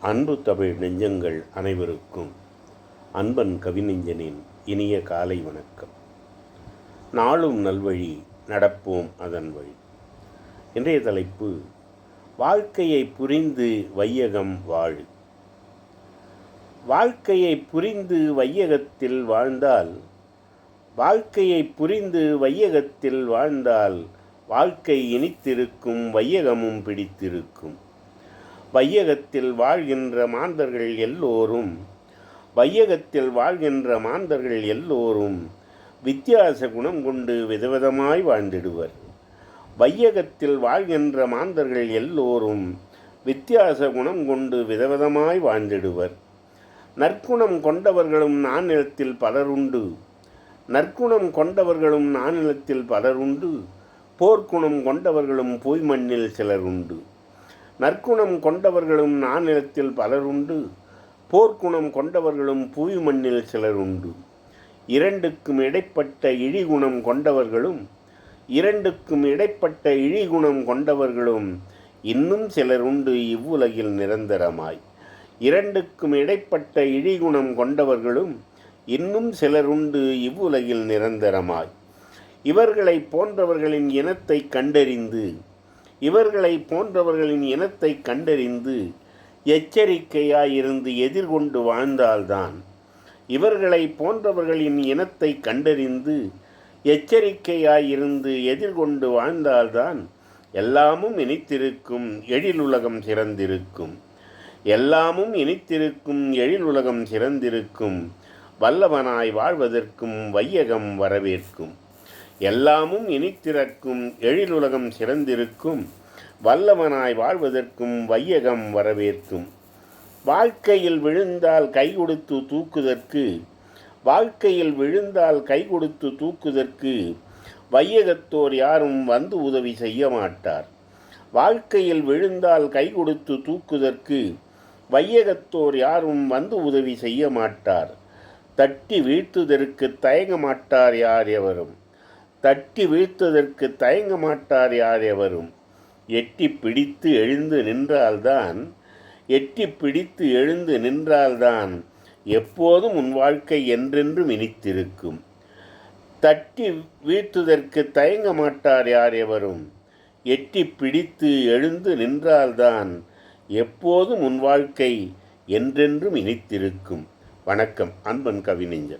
அன்பு தமிழ் நெஞ்சங்கள் அனைவருக்கும் அன்பன் கவிநெஞ்சனின் இனிய காலை வணக்கம். நாளும் நல்வழி நடப்போம் அதன் வழி. இன்றைய தலைப்பு வாழ்க்கையை புரிந்து வையகம் வாழு. வாழ்க்கையை புரிந்து வையகத்தில் வாழ்ந்தால் வாழ்க்கையை புரிந்து வையகத்தில் வாழ்ந்தால் வாழ்க்கை இனித்திருக்கும் வையகமும் பிடித்திருக்கும். வையகத்தில் வாழ்கின்ற மாந்தர்கள் எல்லோரும் வையகத்தில் வாழ்கின்ற மாந்தர்கள் எல்லோரும் வித்தியாச குணம் கொண்டு விதவிதமாய் வாழ்ந்திடுவர். வையகத்தில் வாழ்கின்ற மாந்தர்கள் எல்லோரும் வித்தியாச குணம் கொண்டு விதவிதமாய் வாழ்ந்திடுவர். நற்குணம் கொண்டவர்களும் நானிலத்தில் பலருண்டு நற்குணம் கொண்டவர்களும் நானிலத்தில் பலருண்டு போர்க்குணம் கொண்டவர்களும் பொய் சிலருண்டு. சிலர் உண்டு நற்குணம் கொண்டவர்களும் நானிலத்தில் பலருண்டு போர்க்குணம் கொண்டவர்களும் புவி மண்ணில் சிலர் உண்டு இரண்டுக்கும் இடைப்பட்ட இழிகுணம் கொண்டவர்களும் இரண்டுக்கும் இடைப்பட்ட இழிகுணம் கொண்டவர்களும் இன்னும் சிலர் உண்டு இவ்வுலகில் நிரந்தரமாய். இரண்டுக்கும் இடைப்பட்ட இழிகுணம் கொண்டவர்களும் இன்னும் சிலர் உண்டு இவ்வுலகில் நிரந்தரமாய். இவர்களை போன்றவர்களின் இனத்தை கண்டறிந்து இவர்களை போன்றவர்களின் இனத்தை கண்டறிந்து எச்சரிக்கையாயிருந்து எதிர்கொண்டு வாழ்ந்தால்தான் இவர்களை போன்றவர்களின் இனத்தை கண்டறிந்து எச்சரிக்கையாயிருந்து எதிர்கொண்டு வாழ்ந்தால்தான் எல்லாமும் இனித்திருக்கும் எழிலுலகம் சிறந்திருக்கும். எல்லாமும் இனித்திருக்கும் எழிலுலகம் சிறந்திருக்கும். வல்லவனாய் வாழ்வதற்கும் வையகம் வரவேற்கும். எல்லாமும் இனித்திறக்கும் எழிலுலகம் சிறந்திருக்கும் வல்லவனாய் வாழ்வதற்கும் வையகம் வரவேற்கும். வாழ்க்கையில் விழுந்தால் கை கொடுத்து தூக்குதற்கு வாழ்க்கையில் விழுந்தால் கை கொடுத்து தூக்குதற்கு வையகத்தோர் யாரும் வந்து உதவி செய்ய மாட்டார். வாழ்க்கையில் விழுந்தால் கை கொடுத்து தூக்குதற்கு வையகத்தோர் யாரும் வந்து உதவி செய்ய மாட்டார். தட்டி வீழ்த்துதற்கு தயங்க மாட்டார் யார் எவரும். தட்டி வீழ்த்ததற்கு தயங்க மாட்டார் யார் எவரும்? எட்டி பிடித்து எழுந்து நின்றால்தான் எட்டி பிடித்து எழுந்து நின்றால்தான் எப்போதும் உன் வாழ்க்கை என்றென்றும் இனித்திருக்கும். தட்டி வீழ்த்துதற்கு தயங்க மாட்டார் யார் எவரும்? எட்டி பிடித்து எழுந்து நின்றால்தான் எப்போதும் உன் வாழ்க்கை என்றென்றும் இனித்திருக்கும். வணக்கம் அன்பன் கவிஞன்